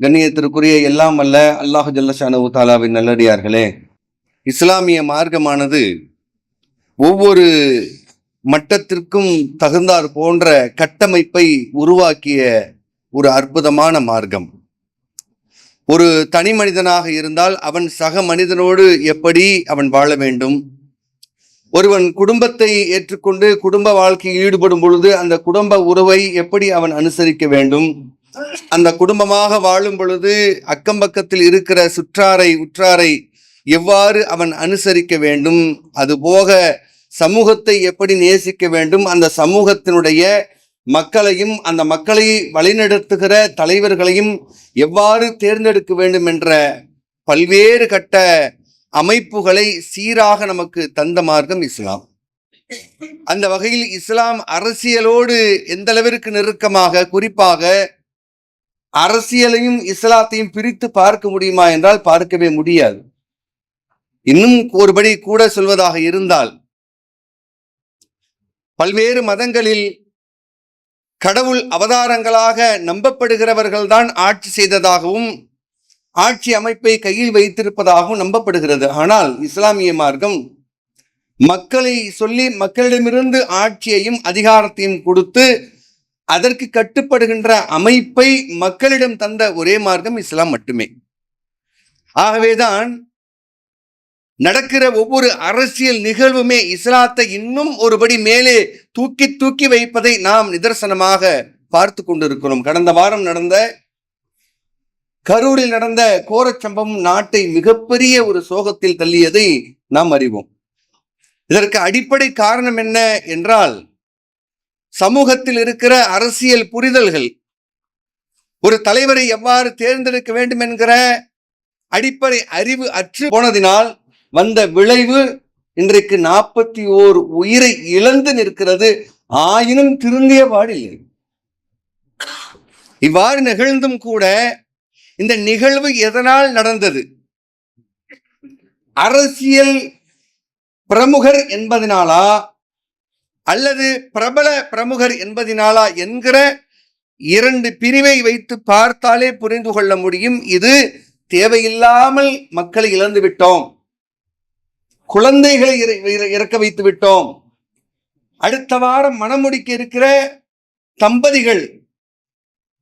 கண்ணியத்திற்குரிய எல்லாம் அல்ல அல்லாஹு ஜல்லஷானு தாலாவின் நல்லடியார்களே. இஸ்லாமிய மார்க்கமானது ஒவ்வொரு மட்டத்திற்கும் தகுந்தார் போன்ற கட்டமைப்பை உருவாக்கிய ஒரு அற்புதமான மார்க்கம். ஒரு தனி மனிதனாக இருந்தால் அவன் சக மனிதனோடு எப்படி அவன் வாழ வேண்டும்? ஒருவன் குடும்பத்தை ஏற்றுக்கொண்டு குடும்ப வாழ்க்கையில் ஈடுபடும் பொழுது அந்த குடும்ப உறவை எப்படி அவன் அனுசரிக்க வேண்டும்? அந்த குடும்பமாக வாழும் பொழுது அக்கம் பக்கத்தில் இருக்கிற சுற்றாரை உற்றாரை எவ்வாறு அவன் அனுசரிக்க வேண்டும்? அதுபோக சமூகத்தை எப்படி நேசிக்க வேண்டும்? அந்த சமூகத்தினுடைய மக்களையும் அந்த மக்களை வழிநடத்துகிற தலைவர்களையும் எவ்வாறு தேர்ந்தெடுக்க வேண்டும் என்ற பல்வேறு கட்ட அமைப்புகளை சீராக நமக்கு தந்த மார்க்கம் இஸ்லாம். அந்த வகையில் இஸ்லாம் அரசியலோடு எந்த அளவிற்கு நெருக்கமாக குறிப்பாக அரசியலையும் இஸ்லாத்தையும் பிரித்து பார்க்க முடியுமா என்றால் பார்க்கவே முடியாது. இன்னும் ஒருபடி கூட சொல்வதாக இருந்தால் பல்வேறு மதங்களில் கடவுள் அவதாரங்களாக நம்பப்படுகிறவர்கள்தான் ஆட்சி செய்ததாகவும் ஆட்சி அமைப்பை கையில் வைத்திருப்பதாகவும் நம்பப்படுகிறது. ஆனால் இஸ்லாமிய மார்க்கம் மக்களை சொல்லி மக்களிடமிருந்து ஆட்சியையும் அதிகாரத்தையும் கொடுத்து அதற்கு கட்டுப்படுகின்ற அமைப்பை மக்களிடம் தந்த ஒரே மார்க்கம் இஸ்லாம் மட்டுமே. ஆகவேதான் நடக்கிற ஒவ்வொரு அரசியல் நிகழ்வுமே இஸ்லாத்தை இன்னும் ஒருபடி மேலே தூக்கி தூக்கி வைப்பதை நாம் நிதர்சனமாக பார்த்து கொண்டிருக்கிறோம். கடந்த வாரம் நடந்த கரூரில் நடந்த கோரச்சம்பவம் நாட்டை மிகப்பெரிய ஒரு சோகத்தில் தள்ளியதை நாம் அறிவோம். இதற்கு அடிப்படை காரணம் என்ன என்றால் சமூகத்தில் இருக்கிற அரசியல் புரிதல்கள். ஒரு தலைவரை எவ்வாறு தேர்ந்தெடுக்க வேண்டும் என்கிற அடிப்படை அறிவு அற்று போனதினால் வந்த விளைவு இன்றைக்கு நாற்பத்தி ஓர் உயிரை இழந்து நிற்கிறது. ஆயினும் திருந்திய பாடில்லை இவ்வாறு நிகழ்ந்தும் கூட இந்த நிகழ்வு எதனால் நடந்தது? அரசியல் பிரமுகர் என்பதனாலா? அல்லது பிரபல பிரமுகர் என்பதினாலா என்கிற இரண்டு பிரிவை வைத்து பார்த்தாலே புரிந்து கொள்ள முடியும். இது தேவையில்லாமல் மக்களை இழந்து விட்டோம். குழந்தைகளை இறக்க வைத்து விட்டோம். அடுத்த வாரம் மணமுடிக்க இருக்கிற தம்பதிகள்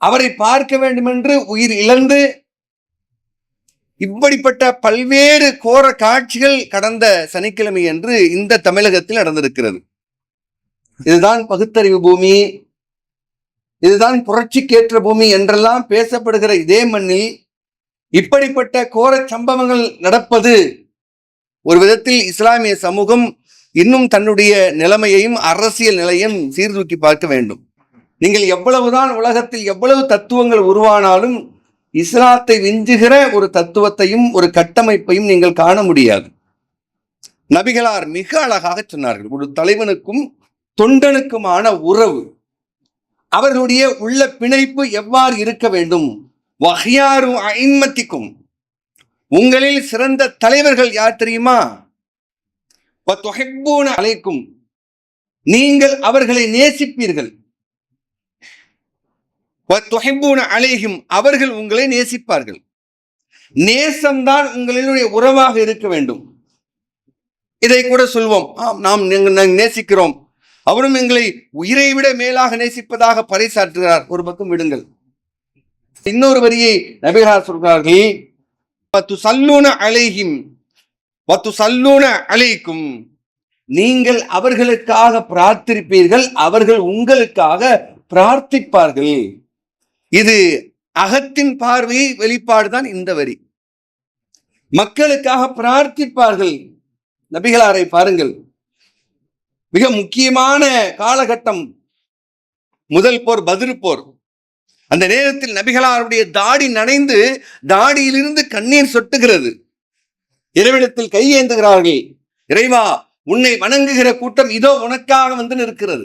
அவரை பார்க்க வேண்டும் என்று உயிர் இழந்து இப்படிப்பட்ட பல்வேறு கோர காட்சிகள் கடந்த சனிக்கிழமை என்று இந்த தமிழகத்தில் நடந்திருக்கிறது. இதுதான் பகுத்தறிவு பூமி. இதுதான் புரட்சிக்கேற்ற பூமி என்றெல்லாம் பேசப்படுகிற இதே மண்ணில் இப்படிப்பட்ட கோர சம்பவங்கள் நடப்பது ஒரு விதத்தில் இஸ்லாமிய சமூகம் இன்னும் தன்னுடைய நிலைமையையும் அரசியல் நிலையும் சீர்தூக்கி பார்க்க வேண்டும். நீங்கள் எவ்வளவுதான் உலகத்தில் எவ்வளவு தத்துவங்கள் உருவானாலும் இஸ்லாத்தை விஞ்சுகிற ஒரு தத்துவத்தையும் ஒரு கட்டமைப்பையும் நீங்கள் காண முடியாது. நபிகளார் மிக அழகாக சொன்னார்கள். ஒரு தலைவனுக்கும் தொண்டனுக்குமான உறவு. அவர்களுடைய உள்ள பிணைப்பு எவ்வாறு இருக்க வேண்டும்? வகையாரும் ஐம்மத்திக்கும் உங்களில் சிறந்த தலைவர்கள் யார் தெரியுமா? அழைக்கும் நீங்கள் அவர்களை நேசிப்பீர்கள். அழைகும் அவர்கள் உங்களை நேசிப்பார்கள். நேசம்தான் உங்களினுடைய உறவாக இருக்க வேண்டும். இதை கூட சொல்வோம். ஆம் நாம் நேசிக்கிறோம். அவரும் எங்களை உயிரை விட மேலாக நேசிப்பதாக பறைசாற்றுகிறார். ஒரு பக்கம் விடுங்கள். இன்னொரு வரியை நபிகளார் சொல்கிறார்கள். பத்து சல்லூன அலைகிம் பத்து சல்லூன அலைக்கும் நீங்கள் அவர்களுக்காக பிரார்த்திப்பீர்கள் அவர்கள் உங்களுக்காக பிரார்த்திப்பார்கள். இது அகத்தின் பார்வை வெளிப்பாடுதான் இந்த வரி. மக்களுக்காக பிரார்த்திப்பார்கள். நபிகளாரை பாருங்கள். மிக முக்கியமான காலகட்டம் முதல் போர் பதிரு போர். அந்த நேரத்தில் நபிகளாருடைய தாடி நனைந்து தாடியிலிருந்து கண்ணீர் சொட்டுகிறது. இறைவிடத்தில் கையேந்துகிறார்கள் இறைவா உன்னை வணங்குகிற கூட்டம் இதோ உனக்காக வந்து நிற்கிறது.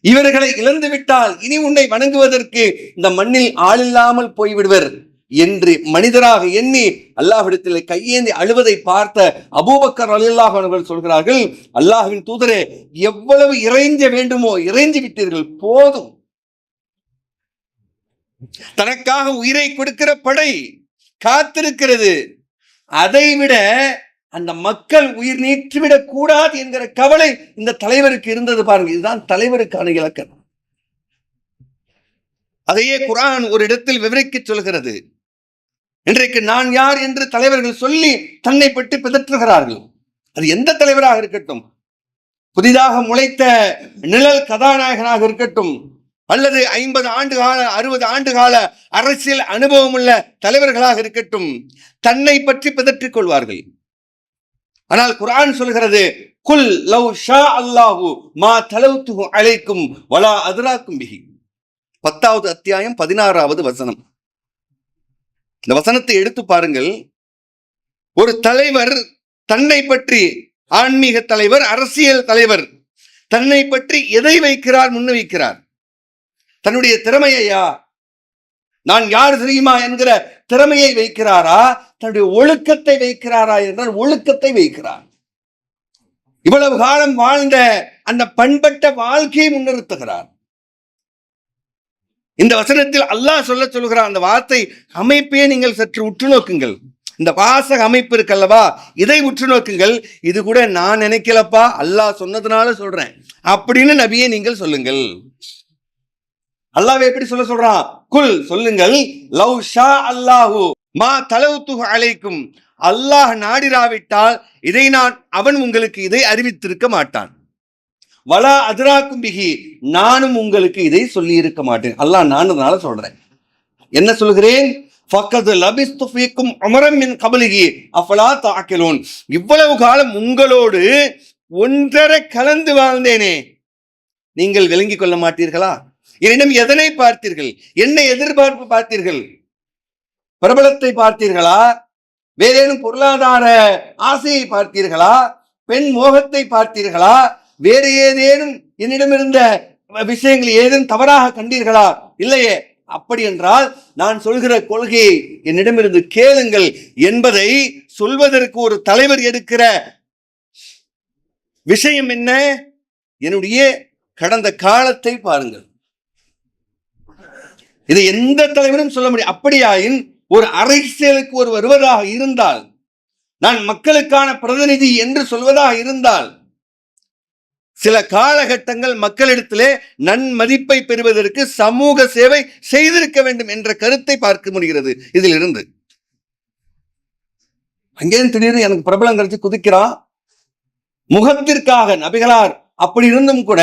இவர்களை இழந்து விட்டால் இனி உன்னை வணங்குவதற்கு இந்த மண்ணில் ஆளில்லாமல் போய்விடுவர். என்று மனிதராக எண்ணி அல்லாஹ்விடத்தில் கையேந்தி அழுவதை பார்த்த அபூபக்கர் அல்லாஹ் அவர்கள் சொல்கிறார்கள் அல்லாஹ்வின் தூதரே எவ்வளவு இறைஞ்ச வேண்டுமோ இறைஞ்சு விட்டீர்கள் போதும். தனக்காக உயிரை கொடுக்கிற படை காத்திருக்கிறது. அதை விட அந்த மக்கள் உயிர் நீற்றுவிடக் கூடாது என்கிற கவலை இந்த தலைவருக்கு இருந்தது பாருங்க. இதுதான் தலைவருக்கான இலக்கணம். அதையே குரான் ஒரு இடத்தில் விவரிக்க சொல்கிறது. இன்றைக்கு நான் யார் என்று தலைவர்கள் சொல்லி தன்னை பற்றி பிதற்றுகிறார்கள். அது எந்த தலைவராக இருக்கட்டும். புதிதாக முளைத்த நிழல் கதாநாயகனாக இருக்கட்டும். அல்லது ஐம்பது ஆண்டு கால அறுபது ஆண்டு கால அரசியல் அனுபவம் உள்ள தலைவர்களாக இருக்கட்டும். தன்னை பற்றி பிதற்றிக் கொள்வார்கள். ஆனால் குரான் சொல்கிறது குல் லவ் ஷா அல்லாஹு மா தலவுத்து அழைக்கும் வலா அதுராக்கும் பிஹி. பத்தாவது அத்தியாயம் பதினாறாவது வசனம். இந்த வசனத்தை எடுத்து பாருங்கள். ஒரு தலைவர் தன்னை பற்றி ஆன்மீக தலைவர் அரசியல் தலைவர் தன்னை பற்றி எதை வைக்கிறார் முன்ன வைக்கிறார் தன்னுடைய திறமையா நான் யார் தெரியுமா என்கிற திறமையை வைக்கிறாரா? தன்னுடைய ஒழுக்கத்தை வைக்கிறாரா என்றால் ஒழுக்கத்தை வைக்கிறார். இவ்வளவு காலம் வாழ்ந்த அந்த பண்பட்ட வாழ்க்கையை முன்னிறுத்துகிறார். இந்த வசனத்தில் அல்லாஹ் சொல்ல சொல்கிறார் அந்த வார்த்தை அமைப்பையே நீங்கள் சற்று உற்று நோக்குங்கள். இந்த வாசக அமைப்பு இருக்கல்லவா? இதை உற்று நோக்குங்கள். இது கூட நான் நினைக்கலப்பா அல்லாஹ் சொன்னதுனால சொல்றேன். அப்படின்னு நபியை நீங்கள் சொல்லுங்கள். அல்லாஹ் எப்படி சொல்ல சொல்றான் குல் சொல்லுங்கள். லவ் ஷா அல்லாஹு மா தலவு துகு அழைக்கும் அல்லாஹ் நாடிராவிட்டால் இதை நான் அவன் உங்களுக்கு இதை அறிவித்திருக்க மாட்டான். வலா அதிராக்கும் பிகி நானும் உங்களுக்கு இதை சொல்லி இருக்க மாட்டேன். அல்லாஹ் நானதுனால சொல்றேன். என்ன சொல்கிறேன்? ஃபக்கது லபிஸ்து ஃபீக்கும் அமரம் மின் கபலிகி அஃபலா தாக்கிலோன். இவ்வளவு காலம் உங்களோடு ஒன்றரை கலந்து வாழ்ந்தேனே. நீங்கள் விளங்கிக் கொள்ள மாட்டீர்களா? என்னிடம் எதனை பார்த்தீர்கள்? என்ன எதிர்பார்ப்பு பார்த்தீர்கள்? பிரபலத்தை பார்த்தீர்களா? வேறேனும் பொருளாதார ஆசையை பார்த்தீர்களா? பெண் மோகத்தை பார்த்தீர்களா? வேறு ஏதேனும் என்னிடம் இருந்த விஷயங்கள் ஏதும் தவறாக கண்டீர்களா? இல்லையே. அப்படி என்றால் நான் சொல்கிற கொள்கையை என்னிடமிருந்து கேளுங்கள் என்பதை சொல்வதற்கு ஒரு தலைவர் எடுக்கிற விஷயம் என்ன? என்னுடைய கடந்த காலத்தை பாருங்கள். இதை எந்த தலைவரும் சொல்ல முடியும் அப்படியாயின் ஒரு அரசியலுக்கு ஒரு வருவதாக இருந்தால் நான் மக்களுக்கான பிரதிநிதி என்று சொல்வதாக இருந்தால் சில காலகட்டங்கள் மக்களிடத்திலே நன்மதிப்பை பெறுவதற்கு சமூக சேவை செய்திருக்க வேண்டும் என்ற கருத்தை பார்க்க முடிகிறது. இதில் இருந்து அங்கேயும் திடீர்னு எனக்கு பிரபலம் கிடைச்சு குதிக்கிறான். முகத்திற்காக நபிகளார் அப்படி இருந்தும் கூட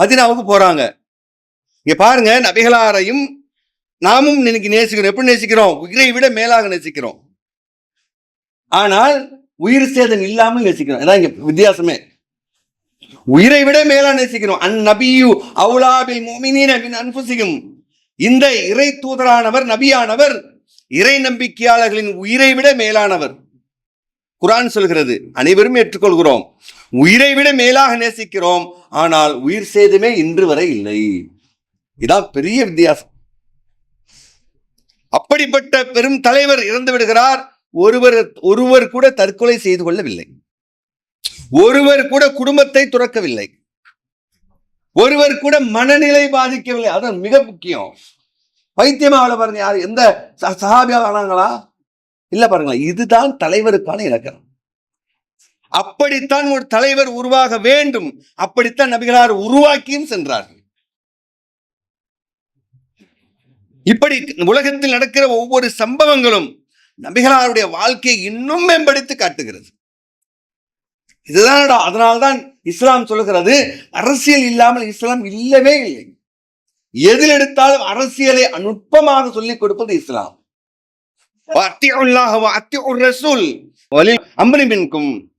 மதினாவுக்கு போறாங்க. இங்க பாருங்க நபிகளாரையும் நாமும் இன்னைக்கு நேசிக்கிறோம். எப்படி நேசிக்கிறோம்? உயிரை விட மேலாக நேசிக்கிறோம். ஆனால் உயிர் சேதம் இல்லாமல் நேசிக்கிறோம். அதான் இங்க வித்தியாசமே. உயிரை விட மேலா நேசிக்கிறோம் அந் நபியு அவுலாபில் மோமினீன பின் அன்புசிகும் இந்த இறை தூதரானவர் நபியானவர் இறை நம்பிக்கையாளர்களின் உயிரை விட மேலானவர். குரான் சொல்கிறது அனைவரும் ஏற்றுக்கொள்கிறோம். உயிரை விட மேலாக நேசிக்கிறோம். ஆனால் உயிர் சேதமே இன்று வரை இல்லை. இதான் பெரிய வித்தியாசம். அப்படிப்பட்ட பெரும் தலைவர் இறந்து விடுகிறார். ஒருவர் ஒருவர் கூட தற்கொலை செய்து கொள்ளவில்லை. ஒருவர் கூட குடும்பத்தை துறக்கவில்லை. ஒருவர் கூட மனநிலை பாதிக்கவில்லை. அதான் மிக முக்கியம். பைத்தியமாவில் பாருங்க யார்? எந்த ச- ஆனாங்களா? இல்ல பாருங்களேன். இதுதான் தலைவருக்கான இலக்கணம். அப்படித்தான் ஒரு தலைவர் உருவாக வேண்டும். அப்படித்தான் நபிகளார் உருவாக்கியும் சென்றார்கள். இப்படி உலகத்தில் நடக்கிற ஒவ்வொரு சம்பவங்களும் நபிகளாருடைய வாழ்க்கையை இன்னும் மேம்படுத்தி காட்டுகிறது. இதுதான் அதனால்தான் இஸ்லாம் சொல்லுகிறது அரசியல் இல்லாமல் இஸ்லாம் இல்லவே இல்லை. எதில் எடுத்தாலும் அரசியலை நுட்பமாக சொல்லிக் கொடுப்பது இஸ்லாம். வஅத்தியுல்லாஹ வஅத்தியுர் மின்கும்.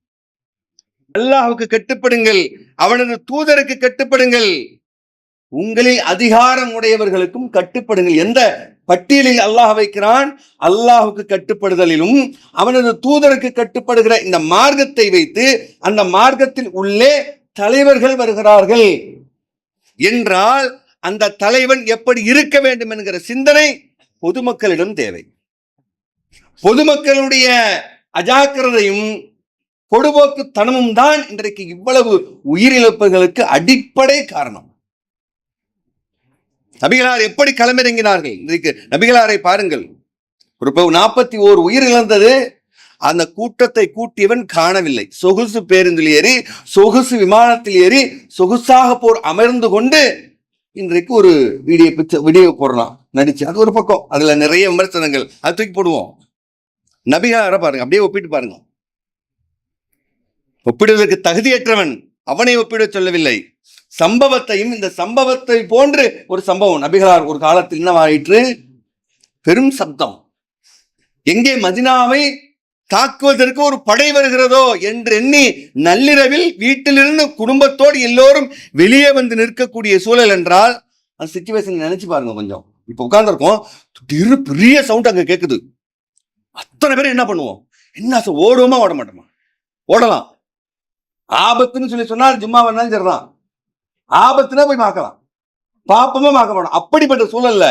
கட்டுப்படுங்கள் அவனது தூதருக்கு கட்டுப்படுங்கள். உங்களில் அதிகாரம் உடையவர்களுக்கும் கட்டுப்படுங்கள். எந்த பட்டியலில் அல்லாஹ் வைக்கிறான்? அல்லாஹுக்கு கட்டுப்படுதலிலும் அவனது தூதருக்கு கட்டுப்படுகிற இந்த மார்க்கத்தை வைத்து அந்த மார்க்கத்தில் உள்ளே தலைவர்கள் வருகிறார்கள். என்றால் அந்த தலைவன் எப்படி இருக்க வேண்டும் என்கிற சிந்தனை பொதுமக்களிடம் தேவை. பொதுமக்களுடைய அஜாக்கிரதையும் பொடுபோக்குத்தனமும் தான் இன்றைக்கு இவ்வளவு உயிரிழப்புகளுக்கு அடிப்படை காரணம். நபிகளார் எப்படி களமிறங்கினார்கள்? இன்றைக்கு நபிகளாரை பாருங்கள். ஒரு நாற்பத்தி ஓர் உயிர் இழந்தது. அந்த கூட்டத்தை கூட்டியவன் காணவில்லை. சொகுசு பேருந்தில் ஏறி சொகுசு விமானத்தில் ஏறி சொகுசாக போர் அமர்ந்து கொண்டு இன்றைக்கு ஒரு வீடியோ பிக்சர் வீடியோ போடலாம். நடிச்சு. அது ஒரு பக்கம். அதுல நிறைய விமர்சனங்கள். அது தூக்கி போடுவோம். நபிகார பாருங்க. அப்படியே ஒப்பிட்டு பாருங்க. ஒப்பிடுவதற்கு தகுதியற்றவன் அவனை ஒப்பிட சொல்லவில்லை. சம்பவத்தையும் இந்த சம்பவத்தை போன்று ஒரு சம்பவம். நபிகளார் ஒரு காலத்தில் என்னவாயிற்று? பெரும் சப்தம். எங்கே மதினாவை தாக்குவதற்கு ஒரு படை வருகிறதோ என்று எண்ணி நள்ளிரவில் வீட்டிலிருந்து குடும்பத்தோடு எல்லோரும் வெளியே வந்து நிற்கக்கூடிய சூழல் என்றால் அந்த சுச்சுவேஷன் நினைச்சு பாருங்க கொஞ்சம். இப்போ உட்காந்துருக்கோம் திடீர்னு பெரிய சவுண்ட் அங்கே கேட்குது அத்தனை பேர் என்ன பண்ணுவோம்? என்ன ஓடுவோமா? ஓட மாட்டோமா ஓடலாம். ஆபத்துன்னு சொல்லி சொன்னால் ஜும்மா வேணாலும் சரிதான். ஆபத்துனா போய் பார்க்கலாம் பாப்பமா பார்க்க மாட்டோம். அப்படிப்பட்ட சூழல்ல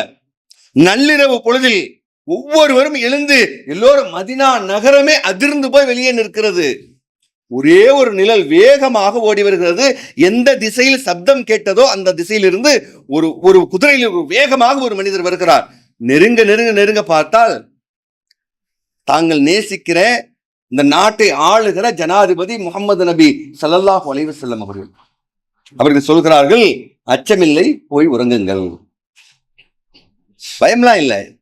நள்ளிரவு பொழுதில் ஒவ்வொருவரும் எழுந்து எல்லோரும் மதினா நகரமே அதிர்ந்து போய் வெளியே நிற்கிறது. ஒரே ஒரு நிழல் வேகமாக ஓடி வருகிறது. எந்த திசையில் சப்தம் கேட்டதோ அந்த திசையிலிருந்து ஒரு ஒரு குதிரையில் வேகமாக ஒரு மனிதர் வருகிறார். நெருங்க நெருங்க நெருங்க பார்த்தால் தாங்கள் நேசிக்கிற இந்த நாட்டை ஆளுகிற ஜனாதிபதி முகமது நபி ஸல்லல்லாஹு அலைஹி வஸல்லம் அவர்கள். அவர்கள் சொல்கிறார்கள் அச்சமில்லை போய் உறங்குங்கள். பயம்லாம் இல்லை.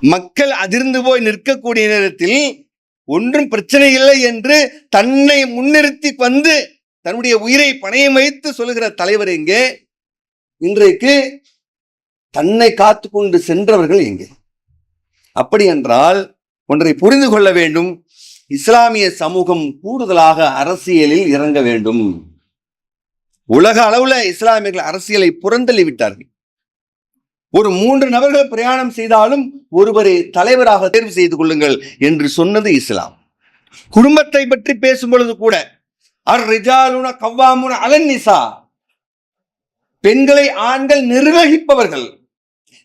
மக்கள் அதிர்ந்து போய் நிற்கக்கூடிய நேரத்தில் ஒன்றும் பிரச்சனை இல்லை என்று தன்னை முன்னிறுத்தி வந்து தன்னுடைய உயிரை பணையம் வைத்து சொல்லுகிற தலைவர் எங்கே? இன்றைக்கு தன்னை காத்து கொண்டு சென்றவர்கள் எங்கே? அப்படி என்றால் ஒன்றை புரிந்து கொள்ள வேண்டும். இஸ்லாமிய சமூகம் கூடுதலாக அரசியலில் இறங்க வேண்டும். உலக அளவுல இஸ்லாமியர்கள் அரசியலை புறந்தள்ளி விட்டார்கள் ஒரு மூன்று நபர்கள் பிரயாணம் செய்தாலும் ஒருவரை தலைவராக தேர்வு செய்து கொள்ளுங்கள் என்று சொன்னது இஸ்லாம். குடும்பத்தை பற்றி பேசும் பொழுது கூட அர் ரிஜாலுன கவ்வாமுன அலன்னிசா பெண்களை ஆண்கள் நிர்வகிப்பவர்கள்.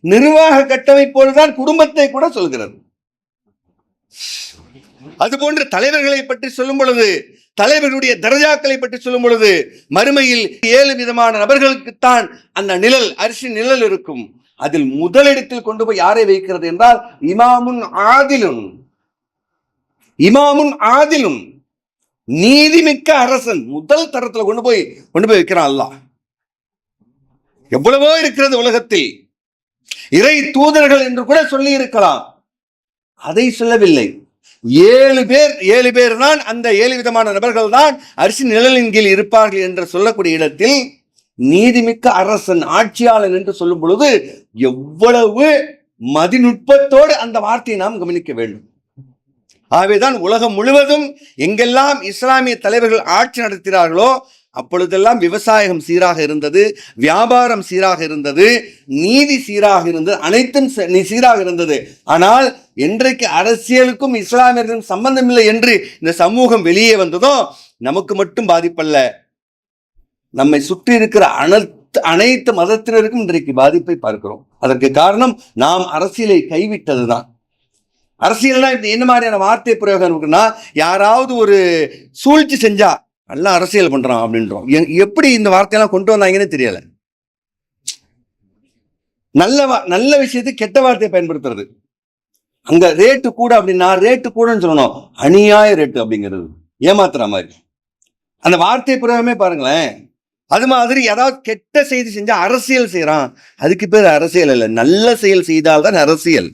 நிர்வாக கட்டமைப்போடுதான் குடும்பத்தை கூட சொல்கிறது. அதுபோன்று தலைவர்களை பற்றி சொல்லும் பொழுது தலைவருடைய தரஜாக்களை பற்றி சொல்லும் பொழுது மறுமையில் ஏழு விதமான நபர்களுக்குத்தான் அந்த நிழல் அரிசி நிழல் இருக்கும். அதில் முதலிடத்தில் கொண்டு போய் யாரை வைக்கிறது என்றால் இமாமுன் ஆதிலும். இமாமுன் ஆதிலும். நீதிமிக்க அரசன் முதல் தரத்தில் கொண்டு போய் கொண்டு போய் வைக்கிறான் அல்லாஹ். எவ்வளவோ இருக்கிறது உலகத்தில். இறை தூதர்கள் என்று கூட சொல்லி இருக்கலாம் அதை சொல்லவில்லை. ஏழு பேர் ஏழு பேர் தான் அந்த ஏழு விதமான நபர்கள் தான் அரிசி நிழலின் கீழ் இருப்பார்கள் என்று சொல்லக்கூடிய இடத்தில் நீதிமிக்க அரசன் ஆட்சியாளன் என்று சொல்லும் பொழுது எவ்வளவு மதிநுட்பத்தோடு அந்த வார்த்தையை நாம் கவனிக்க வேண்டும். ஆகவேதான் உலகம் முழுவதும் எங்கெல்லாம் இஸ்லாமிய தலைவர்கள் ஆட்சி நடத்தினார்களோ அப்பொழுதெல்லாம் விவசாயம் சீராக இருந்தது வியாபாரம் சீராக இருந்தது நீதி சீராக இருந்தது அனைத்தும் நீ- சீராக இருந்தது. ஆனால் என்றைக்கு அரசியலுக்கும் இஸ்லாமியர்களுக்கும் சம்பந்தம் இல்லை என்று இந்த சமூகம் வெளியே வந்ததோ நமக்கு மட்டும் பாதிப்பல்ல. நம்மை சுற்றி இருக்கிற அனைத்து அனைத்து மதத்தினருக்கும் இன்றைக்கு பாதிப்பை பார்க்கிறோம். அதற்கு காரணம் நாம் அரசியலை கைவிட்டதுதான். அரசியல்னா இந்த என்ன மாதிரியான வார்த்தை பிரயோகம் இருக்குன்னா யாராவது ஒரு சூழ்ச்சி செஞ்சா நல்லா அரசியல் பண்றான் அப்படின்றோம். எப்படி இந்த வார்த்தையெல்லாம் கொண்டு வந்தாங்கன்னு தெரியல. நல்ல வா- நல்ல விஷயத்து கெட்ட வார்த்தையை பயன்படுத்துறது. அங்க ரேட்டு கூட அப்படின்னா ரேட்டு கூடன்னு சொல்லணும். அநியாய ரேட்டு அப்படிங்கிறது. ஏமாத்துற மாதிரி. அந்த வார்த்தை பிரயோகமே பாருங்களேன். அது மாதிரி ஏதாவது கெட்ட செய்தி செஞ்சா அரசியல் செய்யறான் அதுக்கு பேர் அரசியல் இல்லை. நல்ல செயல் செய்தால்தான் அரசியல்.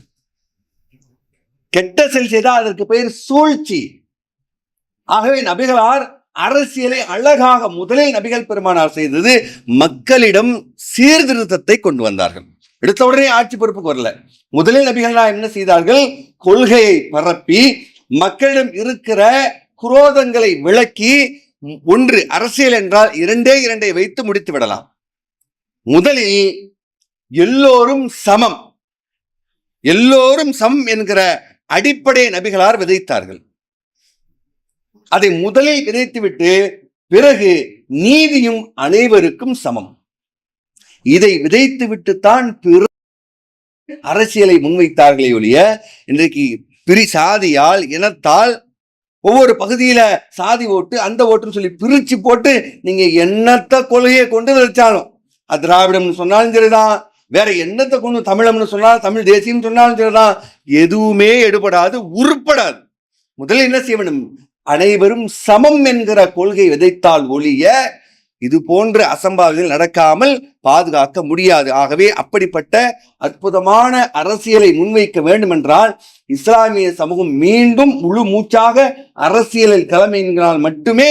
கெட்ட செயல் செய்தால் அதற்கு பெயர் சூழ்ச்சி. ஆகவே நபிகளார் அரசியலை அழகாக முதலில் நபிகள் பெருமானார் செய்தது மக்களிடம் சீர்திருத்தத்தை கொண்டு வந்தார்கள். எடுத்த உடனே ஆட்சி பொறுப்புக்கு வரல. முதலில் நபிகளார் என்ன செய்தார்கள்? கொள்கையை பரப்பி மக்களிடம் இருக்கிற குரோதங்களை விளக்கி ஒன்று அரசியல் என்றால் இரண்டே இரண்டை வைத்து முடித்து விடலாம். முதலில் எல்லோரும் சமம். எல்லோரும் சம் என்கிற அடிப்படை நபிகளார் விதைத்தார்கள். அதை முதலில் விதைத்துவிட்டு பிறகு நீதியும் அனைவருக்கும் சமம். இதை விதைத்துவிட்டுத்தான் பிற அரசியலை முன்வைத்தார்களே ஒழிய இன்றைக்கு பிரி சாதியால் இனத்தால் ஒவ்வொரு பகுதியில சாதி ஓட்டு அந்த ஓட்டுன்னு சொல்லி பிரிச்சு போட்டு நீங்க என்னத்த கொள்கையை கொண்டு வச்சாலும் அது திராவிடம்னு சொன்னாலும் சரிதான் வேற என்னத்தை கொண்டு தமிழம்னு சொன்னால் தமிழ் தேசியம்னு சொன்னாலும் சரிதான். எதுவுமே எடுபடாது உருப்படாது. முதல்ல என்ன செய்ய வேண்டும்? அனைவரும் சமம் என்கிற கொள்கை விதைத்தால் ஒழிய இது போன்ற அசம்பாவிதங்கள் நடக்காமல் பாதுகாக்க முடியாது. ஆகவே அப்படிப்பட்ட அற்புதமான அரசியலை முன்வைக்க வேண்டுமென்றால் இஸ்லாமிய சமூகம் மீண்டும் முழு மூச்சாக அரசியலில் கிளம்பினால் மட்டுமே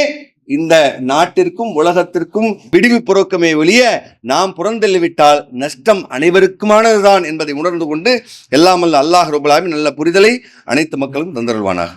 இந்த நாட்டிற்கும் உலகத்திற்கும் பிடிவு புறக்கமே ஒழிய நாம் புறந்தள்ளிவிட்டால் நஷ்டம் அனைவருக்குமானதுதான் என்பதை உணர்ந்து கொண்டு எல்லாமல்ல அல்லாஹ் ரபுல்லாமின் நல்ல புரிதலை அனைத்து மக்களும் தந்தருவானாக